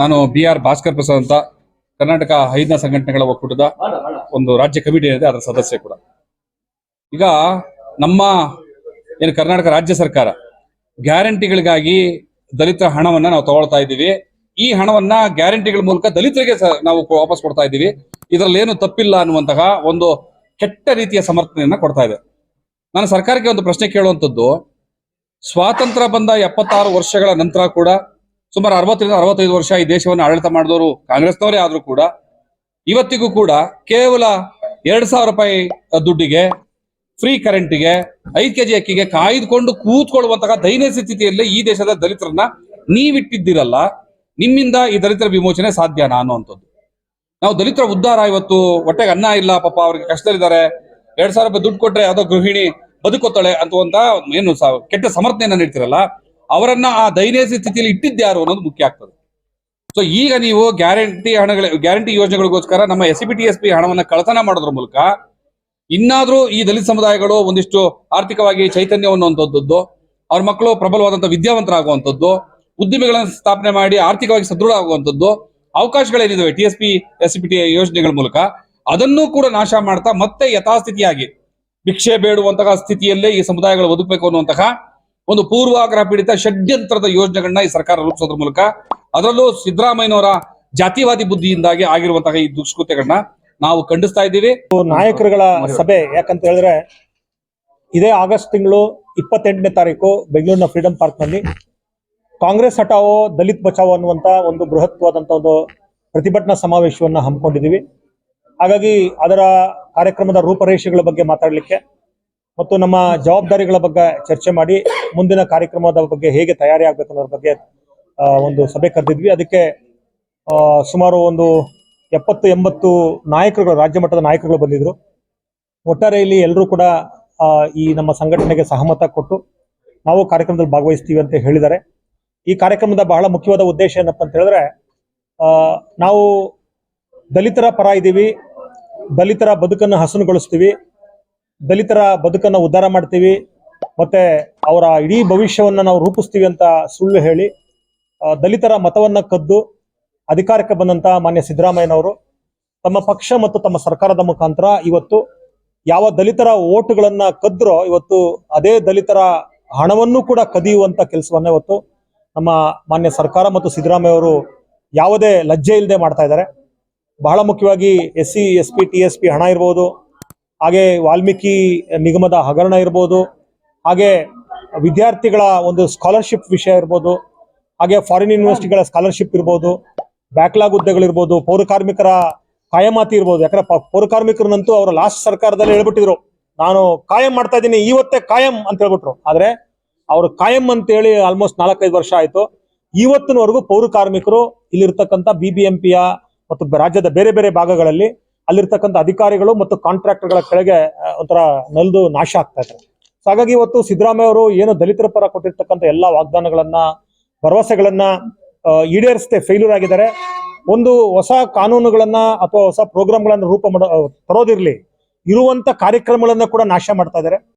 ನಾನು B R Bhaskar Prasad ಅಂತ ಕರ್ನಾಟಕ ಐದನ ಸಂಘಟನೆಗಳ ಒಕ್ಕೂಟದ ಒಂದು ರಾಜ್ಯ ಕಮಿಟಿ ಏನಿದೆ, ಅದರ ಸದಸ್ಯ ಕೂಡ. ಈಗ ನಮ್ಮ ಏನು ಕರ್ನಾಟಕ ರಾಜ್ಯ ಸರ್ಕಾರ ಗ್ಯಾರಂಟಿಗಳಿಗಾಗಿ ದಲಿತರ ಹಣವನ್ನ ನಾವು ತಗೊಳ್ತಾ ಇದ್ದೀವಿ. ಈ ಹಣವನ್ನ ಗ್ಯಾರಂಟಿಗಳ ಮೂಲಕ ದಲಿತರಿಗೆ ನಾವು ವಾಪಸ್ ಕೊಡ್ತಾ ಇದ್ದೀವಿ. ಇದರಲ್ಲಿ ಏನು ತಪ್ಪಿಲ್ಲ ಅನ್ನುವಂತಹ ಒಂದು ಕೆಟ್ಟ ರೀತಿಯ ಸಮರ್ಥನೆಯನ್ನ ಕೊಡ್ತಾ ಇದೆ. ನಾನು ಸರ್ಕಾರಕ್ಕೆ ಒಂದು ಪ್ರಶ್ನೆ ಕೇಳುವಂಥದ್ದು, ಸ್ವಾತಂತ್ರ್ಯ ಬಂದ ಎಪ್ಪತ್ತಾರು ವರ್ಷಗಳ ನಂತರ ಕೂಡ ಸುಮಾರು ಅರವತ್ತರಿಂದ ಅರವತ್ತೈದು ವರ್ಷ ಈ ದೇಶವನ್ನು ಆಡಳಿತ ಮಾಡಿದವರು ಕಾಂಗ್ರೆಸ್ನವರೇ ಆದ್ರೂ ಕೂಡ, ಇವತ್ತಿಗೂ ಕೂಡ ಕೇವಲ ಎರಡ್ ಸಾವಿರ ರೂಪಾಯಿ ದುಡ್ಡಿಗೆ ಫ್ರೀ ಕರೆಂಟಿಗೆ ಐದು ಕೆಜಿ ಅಕ್ಕಿಗೆ ಕಾಯ್ದುಕೊಂಡು ಕೂತ್ಕೊಳ್ಳುವಂತಹ ದೈನ್ಯ ಸ್ಥಿತಿಯಲ್ಲಿ ಈ ದೇಶದ ದಲಿತರನ್ನ ನೀವಿಟ್ಟಿದ್ದೀರಲ್ಲ, ನಿಮ್ಮಿಂದ ಈ ದಲಿತರ ವಿಮೋಚನೆ ಸಾಧ್ಯನಾ ಅನ್ನುವಂಥದ್ದು ನಾವು ದಲಿತರ ಉದ್ಧಾರ ಇವತ್ತು ಹೊಟ್ಟೆಗೆ ಅನ್ನ ಇಲ್ಲ, ಪಾಪ ಅವ್ರಿಗೆ ಕಷ್ಟದಲ್ಲಿದ್ದಾರೆ, ಎರಡ್ ಸಾವಿರ ರೂಪಾಯಿ ದುಡ್ಡು ಕೊಟ್ರೆ ಯಾವುದೋ ಗೃಹಿಣಿ ಬದುಕೋತಾಳೆ ಒಂದ ಏನು ಕೆಟ್ಟ ಸಮರ್ಥನೆಯನ್ನ ನೀಡ್ತಿರಲ್ಲ ಅವರನ್ನ ಆ ದೈನ್ಯ ಸ್ಥಿತಿಯಲ್ಲಿ ಇಟ್ಟಿದ್ದಾರು ಅನ್ನೋದು ಮುಖ್ಯ ಆಗ್ತದೆ. ಸೊ ಈಗ ನೀವು ಗ್ಯಾರಂಟಿ ಹಣಗಳ ಗ್ಯಾರಂಟಿ ಯೋಜನೆಗಳಿಗೋಸ್ಕರ ನಮ್ಮ S P T S P ಹಣವನ್ನು ಕಳತನ ಮಾಡೋದ್ರ ಮೂಲಕ ಇನ್ನಾದ್ರೂ ಈ ದಲಿತ ಸಮುದಾಯಗಳು ಒಂದಿಷ್ಟು ಆರ್ಥಿಕವಾಗಿ ಚೈತನ್ಯ ಅನ್ನುವಂಥದ್ದು ಅವ್ರ ಮಕ್ಕಳು ಪ್ರಬಲವಾದಂತಹ ವಿದ್ಯಾವಂತರಾಗುವಂಥದ್ದು ಉದ್ದಿಮೆಗಳನ್ನು ಸ್ಥಾಪನೆ ಮಾಡಿ ಆರ್ಥಿಕವಾಗಿ ಸದೃಢ ಆಗುವಂಥದ್ದು ಅವಕಾಶಗಳೇನಿದಾವೆ T S P S P T ಯೋಜನೆಗಳ ಮೂಲಕ, ಅದನ್ನೂ ಕೂಡ ನಾಶ ಮಾಡ್ತಾ ಮತ್ತೆ ಯಥಾಸ್ಥಿತಿಯಾಗಿ ಭಿಕ್ಷೆ ಬೇಡುವಂತಹ ಸ್ಥಿತಿಯಲ್ಲೇ ಈ ಸಮುದಾಯಗಳು ಬದುಕಬೇಕು ಅನ್ನುವಂತಹ ಒಂದು ಪೂರ್ವಾಗ್ರಹ ಪೀಡಿತ ಷಡ್ಯಂತ್ರದ ಯೋಜನೆಗಳನ್ನ ಈ ಸರ್ಕಾರ ರೂಪಿಸೋದ್ರ ಮೂಲಕ ಅದರಲ್ಲೂ ಸಿದ್ದರಾಮಯ್ಯನವರ ಜಾತಿವಾದಿ ಬುದ್ಧಿಯಿಂದಾಗಿ ಆಗಿರುವಂತಹ ಈ ದುಷ್ಕೃತ್ಯಗಳನ್ನ ನಾವು ಖಂಡಿಸ್ತಾ ಇದ್ದೀವಿ. ನಾಯಕರುಗಳ ಸಭೆ ಯಾಕಂತ ಹೇಳಿದ್ರೆ ಇದೇ ಆಗಸ್ಟ್ ತಿಂಗಳು ಇಪ್ಪತ್ತೆಂಟನೇ ತಾರೀಕು ಬೆಂಗಳೂರಿನ ಫ್ರೀಡಂ ಪಾರ್ಕ್ನಲ್ಲಿ ಕಾಂಗ್ರೆಸ್ ಹಟಾವೋ ದಲಿತ್ ಬಚಾವೋ ಅನ್ನುವಂತ ಒಂದು ಬೃಹತ್ವಾದಂತ ಒಂದು ಪ್ರತಿಭಟನಾ ಸಮಾವೇಶವನ್ನ ಹಮ್ಮಿಕೊಂಡಿದ್ದೀವಿ. ಹಾಗಾಗಿ ಅದರ ಕಾರ್ಯಕ್ರಮದ ರೂಪರೇಷೆಗಳ ಬಗ್ಗೆ ಮಾತಾಡಲಿಕ್ಕೆ ಮತ್ತು ನಮ್ಮ ಜವಾಬ್ದಾರಿಗಳ ಬಗ್ಗೆ ಚರ್ಚೆ ಮಾಡಿ ಮುಂದಿನ ಕಾರ್ಯಕ್ರಮದ ಬಗ್ಗೆ ಹೇಗೆ ತಯಾರಿ ಆಗ್ಬೇಕು ಅನ್ನೋದ್ರ ಬಗ್ಗೆ ಒಂದು ಸಭೆ ಕರೆದಿದ್ವಿ. ಅದಕ್ಕೆ ಸುಮಾರು ಒಂದು ಎಪ್ಪತ್ತು, ಎಂಬತ್ತು ನಾಯಕರುಗಳು ರಾಜ್ಯ ಮಟ್ಟದ ನಾಯಕರುಗಳು ಬಂದಿದ್ರು. ಒಟ್ಟಾರೆ ಇಲ್ಲಿ ಎಲ್ಲರೂ ಕೂಡ ಈ ನಮ್ಮ ಸಂಘಟನೆಗೆ ಸಹಮತ ಕೊಟ್ಟು ನಾವು ಕಾರ್ಯಕ್ರಮದಲ್ಲಿ ಭಾಗವಹಿಸ್ತೀವಿ ಅಂತ ಹೇಳಿದ್ದಾರೆ. ಈ ಕಾರ್ಯಕ್ರಮದ ಬಹಳ ಮುಖ್ಯವಾದ ಉದ್ದೇಶ ಏನಪ್ಪ ಅಂತ ಹೇಳಿದ್ರೆ ನಾವು ದಲಿತರ ಪರ ಇದ್ದೀವಿ, ದಲಿತರ ಬದುಕನ್ನು ಹಸನುಗೊಳಿಸ್ತೀವಿ ದಲಿತರ ಬದುಕನ್ನು ಉದ್ಧಾರ ಮಾಡ್ತೀವಿ, ಮತ್ತೆ ಅವರ ಇಡೀ ಭವಿಷ್ಯವನ್ನ ನಾವು ರೂಪಿಸ್ತೀವಿ ಅಂತ ಸುಳ್ಳು ಹೇಳಿ ದಲಿತರ ಮತವನ್ನ ಕದ್ದು ಅಧಿಕಾರಕ್ಕೆ ಬಂದಂತ ಮಾನ್ಯ ಸಿದ್ದರಾಮಯ್ಯನವರು ತಮ್ಮ ಪಕ್ಷ ಮತ್ತು ತಮ್ಮ ಸರ್ಕಾರದ ಮುಖಾಂತರ ಇವತ್ತು ಯಾವ ದಲಿತರ ಓಟುಗಳನ್ನ ಕದ್ರೋ ಇವತ್ತು ಅದೇ ದಲಿತರ ಹಣವನ್ನು ಕೂಡ ಕದಿಯುವಂತ ಕೆಲಸವನ್ನ ಇವತ್ತು ನಮ್ಮ ಮಾನ್ಯ ಸರ್ಕಾರ ಮತ್ತು ಸಿದ್ದರಾಮಯ್ಯ ಅವರು ಯಾವುದೇ ಲಜ್ಜೆ ಇಲ್ಲದೆ ಮಾಡ್ತಾ ಇದ್ದಾರೆ. ಬಹಳ ಮುಖ್ಯವಾಗಿ S C S P T S P ಹಣ ಇರ್ಬೋದು ಹಾಗೆ ವಾಲ್ಮೀಕಿ ನಿಗಮದ ಹಗರಣ ಇರ್ಬೋದು, ಹಾಗೆ ವಿದ್ಯಾರ್ಥಿಗಳ ಒಂದು ಸ್ಕಾಲರ್ಶಿಪ್ ವಿಷಯ ಇರ್ಬೋದು, ಹಾಗೆ ಫಾರಿನ್ ಯೂನಿವರ್ಸಿಟಿಗಳ ಸ್ಕಾಲರ್ಶಿಪ್ ಇರ್ಬೋದು ಬ್ಯಾಕ್ಲಾಗ್ ಹುದ್ದೆಗಳಿರ್ಬೋದು ಪೌರಕಾರ್ಮಿಕರ ಕಾಯಮಾತಿ ಇರ್ಬೋದು. ಯಾಕಂದ್ರೆ ಪೌರಕಾರ್ಮಿಕರನ್ನಂತೂ ಪೌರ ಕಾರ್ಮಿಕರನ್ನಂತೂ ಅವರ ಲಾಸ್ಟ್ ಸರ್ಕಾರದಲ್ಲಿ ಹೇಳ್ಬಿಟ್ಟಿದ್ರು. ನಾನು ಕಾಯಂ ಮಾಡ್ತಾ ಇದ್ದೀನಿ ಇವತ್ತೇ ಕಾಯಂ ಅಂತ ಹೇಳ್ಬಿಟ್ರು. ಆದ್ರೆ ಅವರು ಕಾಯಂ ಅಂತೇಳಿ ಆಲ್ಮೋಸ್ಟ್ ನಾಲ್ಕೈದು ವರ್ಷ ಆಯ್ತು. ಇವತ್ತಿನವರೆಗೂ ಪೌರ ಕಾರ್ಮಿಕರು ಇಲ್ಲಿರ್ತಕ್ಕಂಥ ಬಿ ಬಿ ಮತ್ತು ರಾಜ್ಯದ ಬೇರೆ ಬೇರೆ ಭಾಗಗಳಲ್ಲಿ ಅಲ್ಲಿರ್ತಕ್ಕಂಥ ಅಧಿಕಾರಿಗಳು ಮತ್ತು ಕಾಂಟ್ರಾಕ್ಟರ್ಗಳ ಕೆಳಗೆ ಒಂಥರ ನಲ್ದು ನಾಶ ಆಗ್ತಾ ಇದ್ದಾರೆ. ಹಾಗಾಗಿ ಇವತ್ತು ಸಿದ್ದರಾಮಯ್ಯ ಅವರು ಏನು ದಲಿತರ ಪರ ಕೊಟ್ಟಿರ್ತಕ್ಕಂಥ ಎಲ್ಲ ವಾಗ್ದಾನಗಳನ್ನ, ಭರವಸೆಗಳನ್ನ ಈಡೇರಿಸದೆ ಫೇಲ್ಯೂರ್ ಆಗಿದ್ದಾರೆ. ಒಂದು ಹೊಸ ಕಾನೂನುಗಳನ್ನ ಅಥವಾ ಹೊಸ ಪ್ರೋಗ್ರಾಮ್ಗಳನ್ನ ರೂಪ ಮಾಡೋ ತರೋದಿರ್ಲಿ, ಇರುವಂತ ಕಾರ್ಯಕ್ರಮಗಳನ್ನ ಕೂಡ ನಾಶ ಮಾಡ್ತಾ ಇದ್ದಾರೆ.